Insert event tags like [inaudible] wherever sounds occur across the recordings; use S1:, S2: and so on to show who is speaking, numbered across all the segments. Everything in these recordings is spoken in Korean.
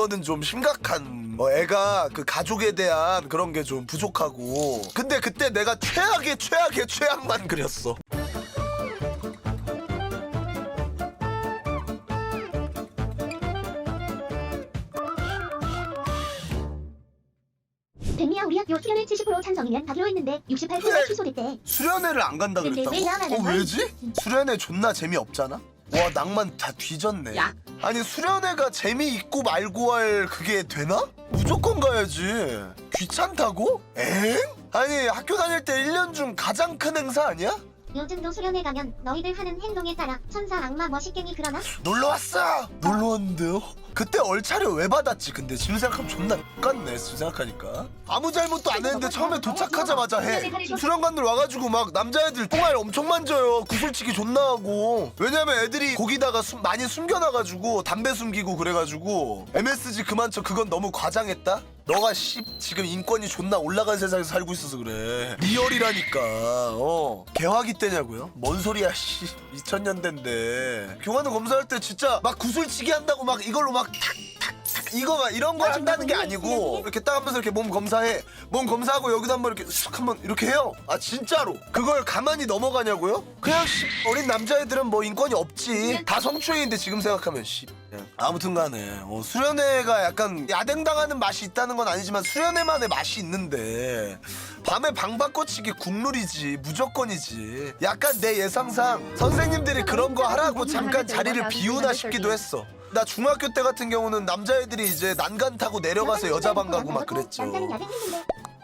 S1: 이거는 좀 심각한 뭐 애가 그 가족에 대한 그런 게 좀 부족하고 근데 그때 내가 최악의 최악의 최악만 그렸어
S2: 백미야 우리 학교 수련회 70% 찬성이면 가기로 했는데 68%
S1: 그래.
S2: 취소됐대.
S1: 수련회를 안 간다
S2: 근데
S1: 그랬다고?
S2: 왜 나가는
S1: 어
S2: 거야?
S1: 왜지? 수련회 존나 재미없잖아? 와 낭만 다 뒤졌네
S3: 야.
S1: 아니 수련회가 재미있고 말고 할 그게 되나? 무조건 가야지 귀찮다고? 엥? 아니 학교 다닐 때 1년 중 가장 큰 행사 아니야?
S2: 요즘도 수련회 가면 너희들 하는 행동에 따라 천사 악마 멋있갱이 그러나?
S1: 놀러 왔어. 놀러 왔는데요. 그때 얼차려 왜 받았지? 근데 지금 생각하면 존나 같네. 지금 생각하니까 아무 잘못도 안 했는데 처음에 도착하자마자 해. 수련관들 와가지고 막 남자애들 똥알 엄청 만져요. 구슬치기 존나 하고. 왜냐면 애들이 거기다가 숨- 많이 숨겨놔가지고 담배 숨기고 그래가지고 MSG 그만 쳐. 그건 너무 과장했다. 너가 씨 지금 인권이 존나 올라간 세상에서 살고 있어서 그래. 리얼이라니까. 어. 개화기 때냐고요? 뭔 소리야 씨. 2000년대인데. 교관을 검사할 때 진짜 막 구슬치기 한다고 막 이걸로 막 탁탁탁 이거 막 이런 걸 한다는 게 아니고 이렇게 딱 하면서 이렇게 몸 검사해. 몸 검사하고 여기도 한번 이렇게 쑥 한번 이렇게 해요. 아 진짜로. 그걸 가만히 넘어가냐고요? 그냥 씨 어린 남자애들은 뭐 인권이 없지. 다 성추행인데 지금 생각하면 씨. 그냥. 아무튼 간에 어, 수련회가 약간 야댕당하는 맛이 있다는 건 아니지만 수련회만의 맛이 있는데 밤에 방바꿔치기 국룰이지 무조건이지 약간 내 예상상 선생님들이 그런 거 하라고 잠깐 자리를 비우나 싶기도 했어 나 중학교 때 같은 경우는 남자애들이 이제 난간 타고 내려가서 여자방 가고 막 그랬죠.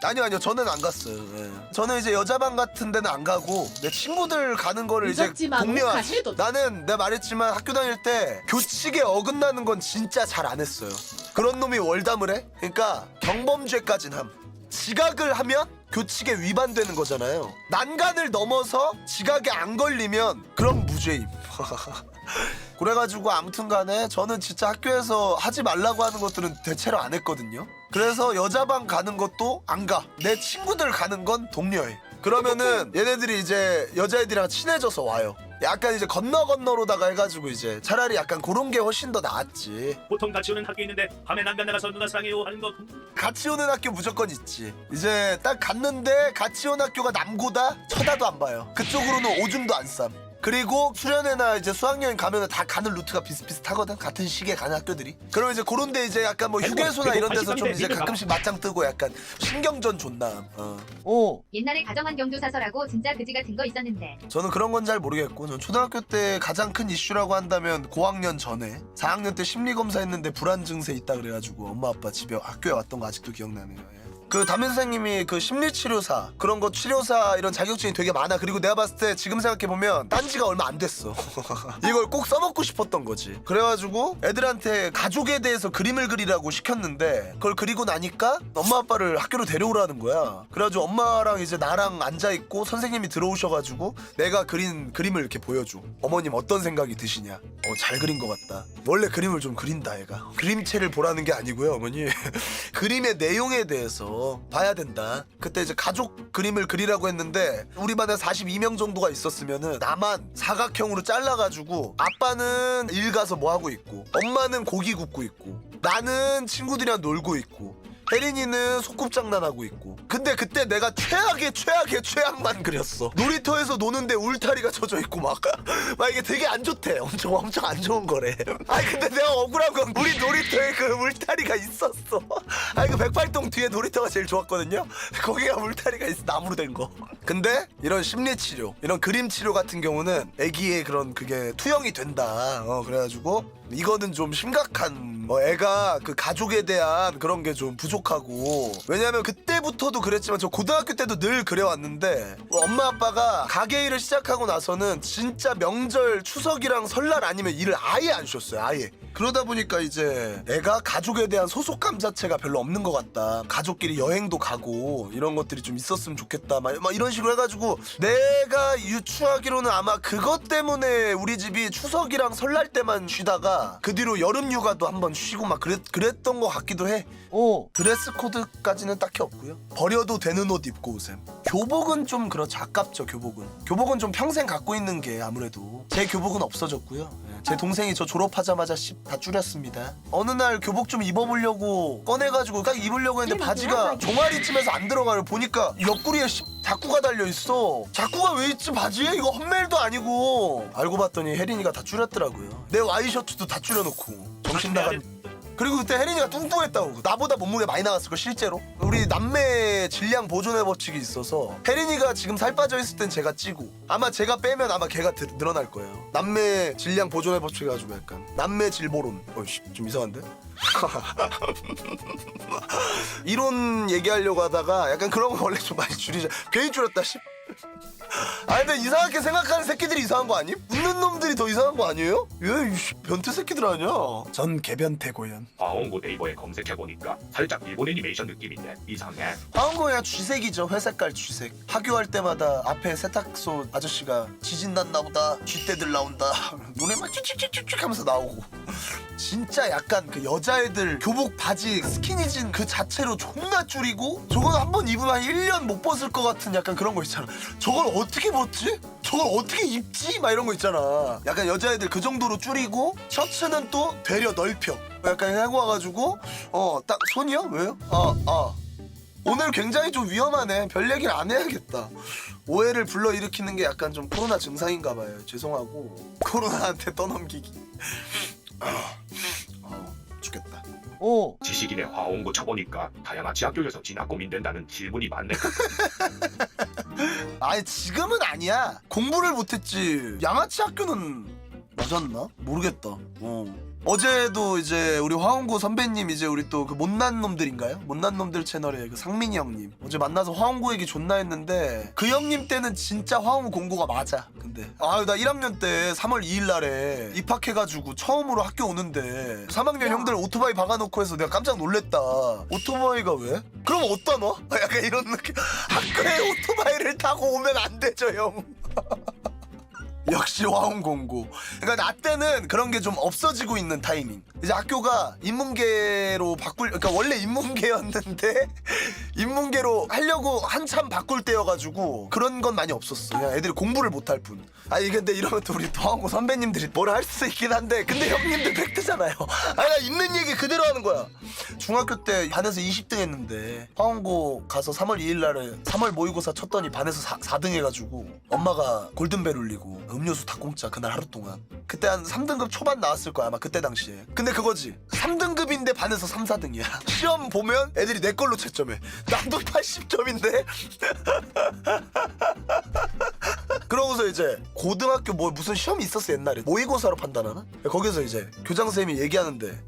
S1: 아니요 아니요. 저는 안 갔어요. 예. 저는 이제 여자방 같은 데는 안 가고 내 친구들 가는 거를 이제
S3: 늦었지만 오카해도
S1: 나는 내가 말했지만 학교 다닐 때 교칙에 어긋나는 건 진짜 잘 안 했어요. 그런 놈이 월담을 해? 그러니까 경범죄까진 함. 지각을 하면 교칙에 위반되는 거잖아요. 난간을 넘어서 지각에 안 걸리면 그럼 무죄임 [laughs] 그래가지고 아무튼 간에 저는 진짜 학교에서 하지 말라고 하는 것들은 대체로 안 했거든요. 그래서 여자방 가는 것도 안 가. 내 친구들 가는 건 독려해. 그러면은 얘네들이 이제 여자애들이랑 친해져서 와요. 약간 이제 건너 건너로다가 해가지고 이제 차라리 약간 그런 게 훨씬 더 낫지.
S4: 보통 같이 오는 학교 있는데 밤에 난간 나가서 누나 사랑해요 하는 거
S1: 같이 오는 학교 무조건 있지. 이제 딱 갔는데 같이 온 학교가 남고다 쳐다도 안 봐요. 그쪽으로는 오줌도 안 쌈. 그리고 수련회나 이제 수학여행 가면은 다 가는 루트가 비슷비슷하거든. 같은 시기에 가는 학교들이. 그럼 이제 그런데 이제 약간 뭐 휴게소나 이런 데서 좀 이제 가끔씩 맞짱 뜨고 약간 신경전 존나. 어.
S5: 오,
S6: 옛날에 가정환경조사서라고 진짜 그지 같은 거 있었는데
S1: 저는 그런 건 잘 모르겠고 전 초등학교 때 가장 큰 이슈라고 한다면 고학년 전에 4학년 때 심리 검사 했는데 불안 증세 있다 그래가지고 엄마 아빠 집에 학교에 왔던 거 아직도 기억나네요. 예. 그 담임 선생님이 그 심리 치료사 그런 거 치료사 이런 자격증이 되게 많아. 그리고 내가 봤을 때 지금 생각해 보면 딴지가 얼마 안 됐어. [laughs] 이걸 꼭 써먹고 싶었던 거지. 그래가지고 애들한테 가족에 대해서 그림을 그리라고 시켰는데 그걸 그리고 나니까 엄마 아빠를 학교로 데려오라는 거야. 그래가지고 엄마랑 이제 나랑 앉아 있고 선생님이 들어오셔가지고 내가 그린 그림을 이렇게 보여줘. 어머님 어떤 생각이 드시냐? 어 잘 그린 것 같다. 원래 그림을 좀 그린다 애가. 그림체를 보라는 게 아니고요 어머니. [laughs] 그림의 내용에 대해서 봐야 된다. 그때 이제 가족 그림을 그리라고 했는데 우리 반에 42명 정도가 있었으면은 나만 사각형으로 잘라가지고 아빠는 일 가서 뭐 하고 있고 엄마는 고기 굽고 있고 나는 친구들이랑 놀고 있고 혜린이는 소꿉장난하고 있고. 근데 그때 내가 최악의 최악의 최악만 그렸어. 놀이터에서 노는데 울타리가 쳐져 있고 막, [laughs] 막 이게 되게 안 좋대. 엄청 엄청 안 좋은 거래. [laughs] 아니 근데 내가 억울한 건 우리 놀이터에 그 울타리가 있었어. [laughs] 아니 그 백팔동 뒤에 놀이터가 제일 좋았거든요. 거기가 울타리가 있어. 나무로 된 거. 근데 이런 심리치료 이런 그림치료 같은 경우는 애기의 그런 그게 투영이 된다. 어 그래가지고 이거는 좀 심각한 뭐 애가 그 가족에 대한 그런 게 좀 부족하고. 왜냐면 그때부터도 그랬지만 저 고등학교 때도 늘 그래왔는데 뭐 엄마 아빠가 가게 일을 시작하고 나서는 진짜 명절 추석이랑 설날 아니면 일을 아예 안 쉬었어요 아예. 그러다 보니까 이제 애가 가족에 대한 소속감 자체가 별로 없는 것 같다. 가족끼리 여행도 가고 이런 것들이 좀 있었으면 좋겠다. 막, 막 이런 식으로 해가지고 내가 유추하기로는 아마 그것 때문에 우리 집이 추석이랑 설날 때만 쉬다가 그 뒤로 여름 휴가도 한번 쉬고 막 그랬, 그랬던 것 같기도 해
S5: 오,
S1: 드레스 코드까지는 딱히 없고요. 버려도 되는 옷 입고 오셈. 교복은 좀 그렇죠. 아깝죠, 교복은. 교복은 좀 평생 갖고 있는 게 아무래도 제 교복은 없어졌고요. 예, 제 동생이 저 졸업하자마자 씨, 다 줄였습니다. 어느 날 교복 좀 입어보려고 꺼내가지고 딱 입으려고 했는데 바지가 종아리쯤에서 안 들어가요. 보니까 옆구리에 씨, 자꾸가 달려 있어. 자꾸가 왜 있지 바지에? 이거 헛멜도 아니고. 알고 봤더니 혜린이가 다 줄였더라고요. 내 와이셔츠도 다 줄여놓고 정신 나간. 그리고 그때 혜린이가 뚱뚱했다고. 나보다 몸무게 많이 나갔을 걸 실제로. 우리 남매 질량 보존의 법칙이 있어서 혜린이가 지금 살 빠져 있을 땐 제가 찌고 아마 제가 빼면 아마 걔가 드- 늘어날 거예요. 남매 질량 보존의 법칙 해가지고 약간 남매 질보론 어이씨 좀 이상한데? [laughs] 이론 얘기하려고 하다가 약간 그런 거 원래 좀 많이 줄이자 괜히 줄였다 씨. 아 근데 이상하게 생각하는 새끼들이 이상한 거 아님? 웃는 놈들이 더 이상한 거 아니에요? 왜이 변태 새끼들 아니야? 전 개변태 고연.
S3: 화홍구 네이버에 검색해보니까 살짝 일본 애니메이션 느낌인데 이상해.
S1: 그냥 쥐색이죠. 회색깔 쥐색. 학교할 때마다 앞에 세탁소 아저씨가 지진 났나 보다 쥐떼들 나온다. [laughs] 노래만 쭉쭉쭉쭉 하면서 나오고. 진짜 약간 그 여자애들 교복 바지 스키니진 그 자체로 존나 줄이고 저건 한번 입으면 한 1년 못 벗을 것 같은 약간 그런 거 있잖아 저걸 어떻게 벗지? 저걸 어떻게 입지? 막 이런 거 있잖아 약간 여자애들 그 정도로 줄이고 셔츠는 또 되려 넓혀 약간 하고 와가지고 어 딱 손이요? 왜요? 아 아 오늘 굉장히 좀 위험하네. 별 얘기를 안 해야겠다. 오해를 불러일으키는 게 약간 좀 코로나 증상인가 봐요. 죄송하고 코로나한테 떠넘기기. 어, 죽겠다.
S5: 오
S3: 지식인의 화홍구 쳐보니까 다양아치 학교에서 진학 고민된다는 질문이 많네 [laughs]
S1: 아니 지금은 아니야. 공부를 못했지. 양아치 학교는 맞았나? 모르겠다. 어. 어제도 이제 우리 화홍고 선배님 이제 우리 또 그 못난 놈들인가요? 못난 놈들 채널에 그 상민이 형님 어제 만나서 화홍고 얘기 존나 했는데 그 형님 때는 진짜 화홍고 공고가 맞아. 근데 아유 나 1학년 때 3월 2일 날에 입학해가지고 처음으로 학교 오는데 3학년 형들 오토바이 박아놓고 해서 내가 깜짝 놀랬다. 오토바이가 왜? 그럼 어디다 놔? [laughs] 약간 이런 느낌. 학교에 오토바이를 타고 오면 안 되죠 형. [laughs] 역시 화홍공고. 그러니까 나 때는 그런 게 좀 없어지고 있는 타이밍. 이제 학교가 인문계로 바꿀, 그러니까 원래 인문계였는데 [laughs] 인문계로 하려고 한참 바꿀 때여가지고 그런 건 많이 없었어. 그냥 애들이 공부를 못할 뿐. 아니 이게 근데 이러면 또 우리 화홍고 선배님들이 뭐라 할 수 있긴 한데 근데 형님들 팩트잖아요. 아니 나 있는 얘기 그대로 하는 거야. 중학교 때 반에서 20등 했는데 화원고 가서 3월 2일 날에 3월 모의고사 쳤더니 반에서 4, 등 해가지고 엄마가 골든벨 울리고 음료수 다 공짜 그날 하루 동안. 그때 한 3등급 초반 나왔을 거야 아마 그때 당시에. 근데 그거지. 3등급인데 반에서 3, 4등이야. [laughs] 시험 보면 애들이 내 걸로 채점해. 나도 80점인데? [laughs] 그러고서 이제 고등학교 뭐 무슨 시험이 있었어 옛날에? 모의고사로 판단하나? 거기서 이제 교장선생님이 얘기하는데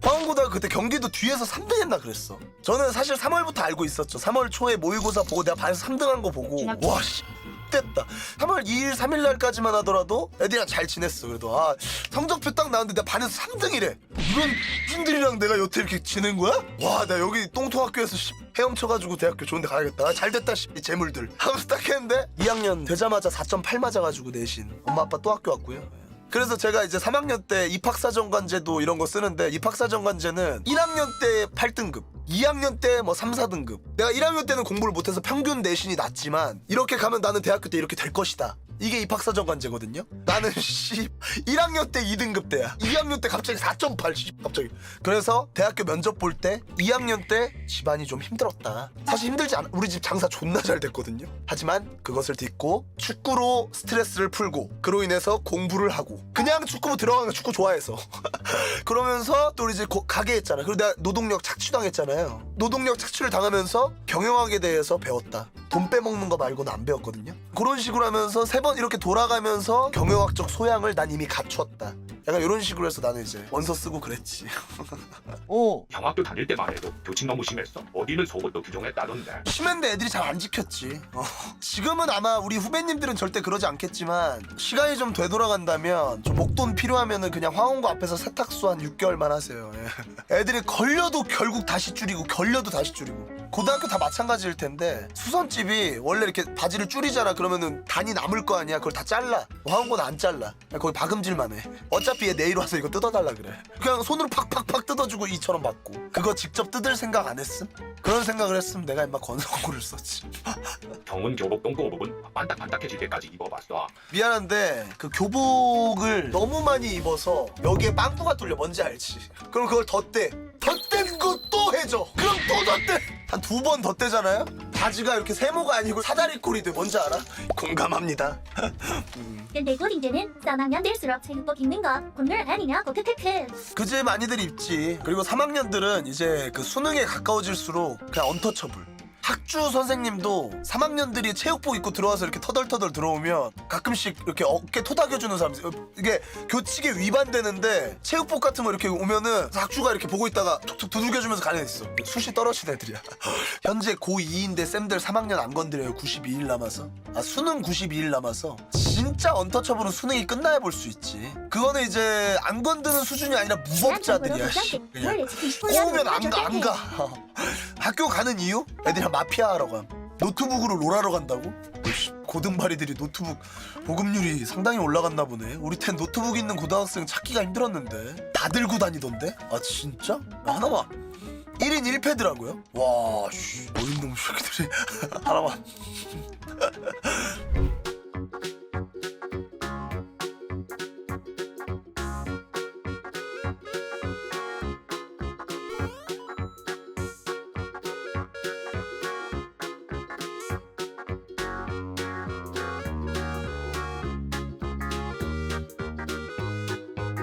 S1: 그때 경기도 뒤에서 3등 했나 그랬어. 저는 사실 3월부터 알고 있었죠. 3월 초에 모의고사 보고 내가 반에서 3등 한 거 보고. 와 씨 됐다. 3월 2일 3일 날까지만 하더라도 애들이랑 잘 지냈어. 그래도 아 성적표 딱 나왔는데 내가 반에서 3등이래. 이런 분들이랑 내가 여태 이렇게 지낸 거야? 와 나 여기 똥통학교에서 씨, 헤엄쳐가지고 대학교 좋은데 가야겠다. 아, 잘 됐다 씨, 이 재물들. 하면서 딱 했는데 2학년 되자마자 4.8 맞아가지고 내신. 엄마 아빠 또 학교 왔고요 그래서 제가 이제 3학년 때 입학사정관제도 이런 거 쓰는데 입학사정관제는 1학년 때 8등급 2학년 때 뭐 3, 4등급. 내가 1학년 때는 공부를 못해서 평균 내신이 낮지만 이렇게 가면 나는 대학교 때 이렇게 될 것이다 이게 입학사정 관제거든요? 나는 [laughs] 씨 1학년 때 2등급 때야. 2학년 때 갑자기 4.8 씨, 갑자기. 그래서 대학교 면접 볼 때 2학년 때 집안이 좀 힘들었다. 사실 힘들지 않아 우리 집 장사 존나 잘 됐거든요? 하지만 그것을 딛고 축구로 스트레스를 풀고 그로 인해서 공부를 하고 그냥 축구부 들어가는 거 축구 좋아해서. [laughs] 그러면서 또 우리 고- 가게 했잖아 그리고 내가 노동력 착취당했잖아요. 노동력 착취를 당하면서 경영학에 대해서 배웠다 돈 빼먹는 거 말고는 안 배웠거든요 그런 식으로 하면서 세 번 이렇게 돌아가면서 경영학적 소양을 난 이미 갖췄다 약간 이런 식으로 해서 나는 이제 원서 쓰고 그랬지 [laughs]
S5: 오
S3: 형학교 다닐 때만 해도 교칙 너무 심했어 어디는 속옷도 규정했다던데
S1: 심했는데 애들이 잘 안 지켰지. 어. 지금은 아마 우리 후배님들은 절대 그러지 않겠지만 시간이 좀 되돌아간다면 좀 목돈 필요하면은 그냥 화원고 앞에서 세탁소 한 6개월만 하세요. 예. [laughs] 애들이 걸려도 결국 다시 줄이고 걸려도 다시 줄이고. 고등학교 다 마찬가지일 텐데 수선집이 원래 이렇게 바지를 줄이잖아. 그러면은 단이 남을 거 아니야? 그걸 다 잘라. 화원고는 안 잘라. 거기 박음질만 해. 어차피 얘 내일 와서 이거 뜯어달라 그래. 그냥 손으로 팍팍팍 뜯어주고 2천원 받고. 그거 직접 뜯을 생각 안 했음? 그런 생각을 했으면 내가 임마 건성고를 썼지. [laughs]
S3: 경운 교복 똥꼬복은 반딱반딱해질 때까지 입어봤어.
S1: 미안한데 그 교복을 너무 많이 입어서 여기에 빵꾸가 뚫려. 뭔지 알지? 그럼 그걸 덧대. 덧댄 거 또 해줘. 그럼 또 덧대 한두번 덧대잖아요? 바지가 이렇게 세모가 아니고 사다리꼴이 돼 뭔지 알아? [laughs] 공감합니다 [laughs]
S2: 근데 고딩들은 3학년 될수록 체육복 입는 거 국룰 아니냐고 크크크.
S1: 그제 많이들 입지 그리고 3학년들은 이제 그 수능에 가까워질수록 그냥 언터처블 학주 선생님도 3학년들이 체육복 입고 들어와서 이렇게 터덜터덜 들어오면 가끔씩 이렇게 어깨 토닥여주는 사람 있어요. 이게 교칙에 위반되는데 체육복 같은 거 이렇게 오면은 학주가 이렇게 보고 있다가 툭툭 두들겨주면서 가는 애 있어 숱이 떨어진 애들이야 [laughs] 현재 고2인데 쌤들 3학년 안 건드려요 92일 남아서 아 수능 92일 남아서 진짜 언터처블은 수능이 끝나야 볼 수 있지 그거는 이제 안 건드는 수준이 아니라 무법자들이야 씨. 그냥 꼬우면 안 가, 안 가. [laughs] 학교 가는 이유? 애들이랑 마피아 하러 감. 노트북으로 롤하러 간다고? 어이씨, 고등발이들이 노트북 보급률이 상당히 올라갔나 보네. 우리 텐 노트북 있는 고등학생 찾기가 힘들었는데. 다 들고 다니던데? 아, 진짜? 하나만. 1인 1패더라고요. 와, 씨. 어린 놈 새끼들이. [laughs] 하나만.